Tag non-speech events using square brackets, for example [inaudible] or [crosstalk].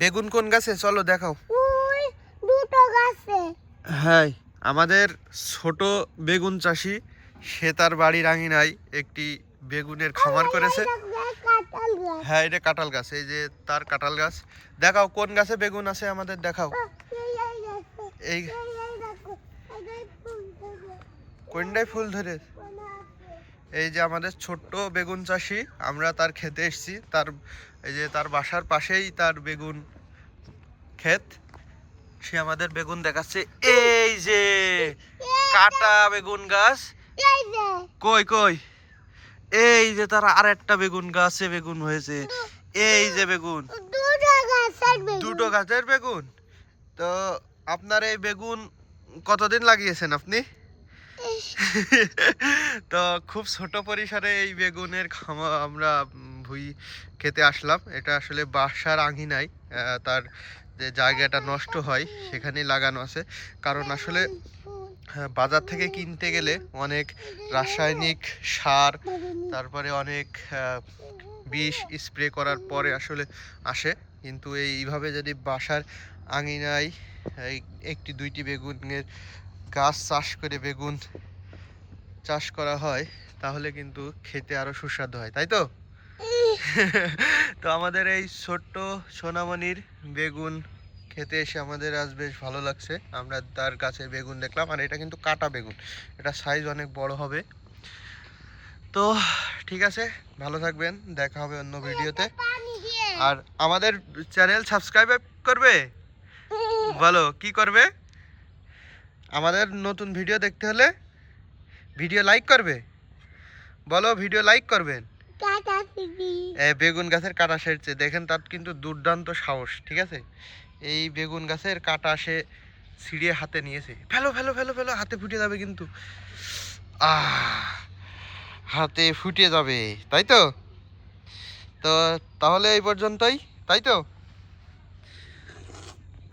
বেগুন কোন গাছে? চলো দেখাও। দুটো গাছে। হ্যাঁ আমাদের ছোট বেগুন চাষি সে তার বাড়ির আঙিনায় একটি বেগুনের খামার করেছে। হ্যাঁ এটা কাঁঠাল গাছ এই যে তার কাঁঠাল গাছ। দেখাও কোন গাছে বেগুন আছে আমাদের দেখাও। এই এই ফুল ধরে কোনটাই ফুল ধরে কোনা আছে এই যে আমাদের ছোট্ট বেগুন চাষি, আমরা তার খেতে এসেছি। তার, এই যে তার বাসার পাশেই তার বেগুন ক্ষেত। সে আমাদের বেগুন দেখাচ্ছে। এই যে কাটা বেগুন গাছ। কই কই? এই যে তার আর একটা বেগুন গাছে বেগুন হয়েছে। এই যে বেগুন। দুটো গাছের বেগুন। তো আপনার এই বেগুন কতদিন লাগিয়েছেন আপনি? [laughs] তো খুব ছোট পরিসরে এই বেগুনের খামা আমরা ভুই খেতে আসলাম। এটা আসলে বাসার আঙিনায় তার যে জায়গাটা নষ্ট হয় সেখানে লাগানো আছে। কারণ আসলে হ্যাঁ, বাজার থেকে কিনতে গেলে অনেক রাসায়নিক সার তারপরে অনেক বিষ স্প্রে করার পরে আসলে আসে। কিন্তু এইভাবে যদি বাসার আঙিনায় একটি দুইটি বেগুনের গাছ চাষ করে বেগুন চাষ করা হয়, তাহলে কিন্তু খেতে আরও সুস্বাদু হয়, তাই তো? তো আমাদের এই ছোট্ট সোনামণির বেগুন খেতে এসে আমাদের আজ বেশ ভালো লাগছে। আমরা তার গাছের বেগুন দেখলাম, আর এটা কিন্তু কাটা বেগুন। এটা সাইজ অনেক বড় হবে। তো ঠিক আছে, ভালো থাকবেন, দেখা হবে অন্য ভিডিওতে। আর আমাদের চ্যানেল সাবস্ক্রাইব করবে? বলো, কি করবে? আমাদের নতুন ভিডিও দেখতে হলে ভিডিও লাইক করবে। বলো ভিডিও লাইক করবেন বেগুন গাছের কাটা সেরছে। দেখেন তার কিন্তু দুর্দান্ত সাহস ঠিক আছে? এই বেগুন গাছের কাটা সে ছিঁড়িয়ে হাতে নিয়েছে। ফেলো ফেলো ফেলো ফেলো হাতে ফুটে যাবে কিন্তু। আহ হাতে ফুটে যাবে তাই তো? তো তাহলে এই পর্যন্তই তাই তো?